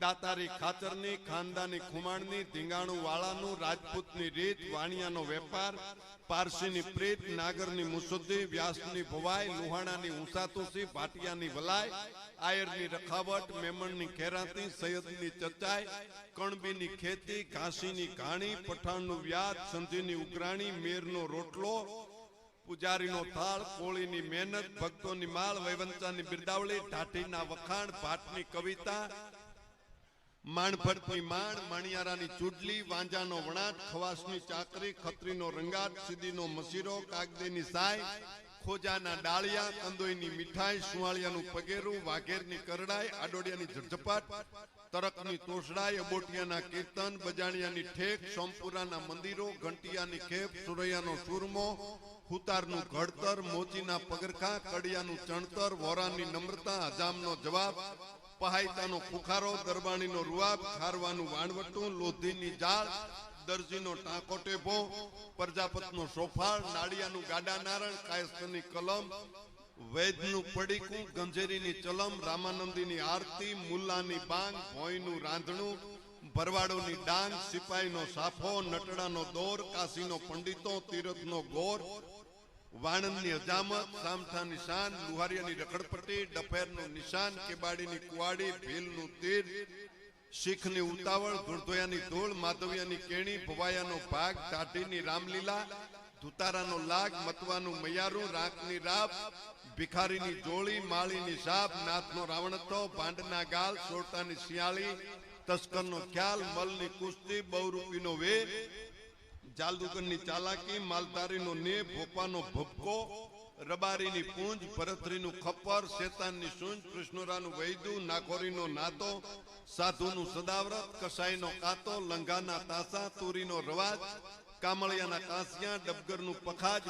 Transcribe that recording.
દાતારી ખાચરની ખાનદાની ખુમાણની, ધીંગાણું વાળાનું, રાજપૂતની રીત, વાણિયાનો વેપાર, પારસીની પ્રીત, નાગરની મુસુદ્દી, વ્યાસની ભવાઈ, લુહાણાની ઊંસાતુસી, ભાટિયાની વલાય આયરની રખાવટ, મેમણની ખેરાતી, સૈયદની ચચાઈ, કણબીની ખેતી, ઘાસીની ઘાણી, પઠાણનું વ્યાજ, સંધીની ઉઘરાણી, મેરનો રોટલો, પૂજારીનો થાળ, કોળીની મહેનત, ભક્તોની માળ, વૈવંચાની બિરદાવળી, ઢાઢીના વખાણ, ભાટની કવિતા માણભટ્ટની માણ, માણિયારાની ચૂડલી વાંજાનો વણાટ, ખવાસની ચાકરી, ખત્રીનો રંગાટ, સીધીનો મસીરો કાગદેની સાય, ખોજાના ડાળિયા કંદોઈની મીઠાઈ સુવાળિયાનું પગેરું, વાઘેરની કરડાઈ, આડોડિયાની ઝડઝપાટ તરકની તોસડાઈ, અબોટિયાના કીર્તન, બજાણિયાની ઠેક, સોમપુરાના મંદિરો, ઘંટિયાની ખેપ, સુરૈયાનો સુરમો, હુતારનું ઘડતર મોચીના પગરખા, કડિયાનું ચણતર, વોરાની નમ્રતા હજામનો જવાબ પહાયતાનો ખુખારો દરબાણીનો રૂઆબ, ખારવાનું વાણવટું, લોધીની જાળ, દરજીનો ટાંકો ટેભો પ્રજાપતનો સોફાળ, નાળિયાનું ગાડા નારણ, કાયસ્થની કલમ, વૈદનું પડીકું, ગંજેરીની ચલમ, રામાનંદીની આરતી, મુલ્લાની બાંગ, ભોયનું રાંધણું, ભરવાડોની ડાંગ સિપાહીનો સાફો, નટડાનો દોર, કાશીનો પંડિતો, તીરથનો ગોર વાણંદની હજામત સામઠા નિશાન, લુહારિયાની રખડપટ્ટી, ડફેરનું નિશાન, કેબાડીની કુવાડી, ભીલનું તીર, શીખની ઉતાવળ ધુળધોયાની ધૂળ, માધવિયાની કેણી, ભવાયાનો ભાગ ટાટીની રામલીલા, ધુતારાનો લાગ, મતવાનું મૈયારું રાખની રાપ, ભિખારીની જોળી, માળીની સાપ, નાથનો રાવણતો ભાંડના ગાલ, સોરતાની શિયાળી, તસ્કરનો ખ્યાલ, મલની કુસ્તી, બહુરૂપીનો વે જાલદુગરની ચાલાકી, માલધારીનો ને ભોપાનો ભપકો રબારીની પૂંજ, ભરતરીનું ખપ્પર, શેતાનની સૂંજ, કૃષ્ણરાનું વૈદુ, નાખોરીનો નાતો, સાધુનું સદાવ્રત, કસાઈનો કાતો, લંગાના તાસા, તુરીનો રવાજ, કામળિયાના કાંસિયા, ડબગરનું પખાજ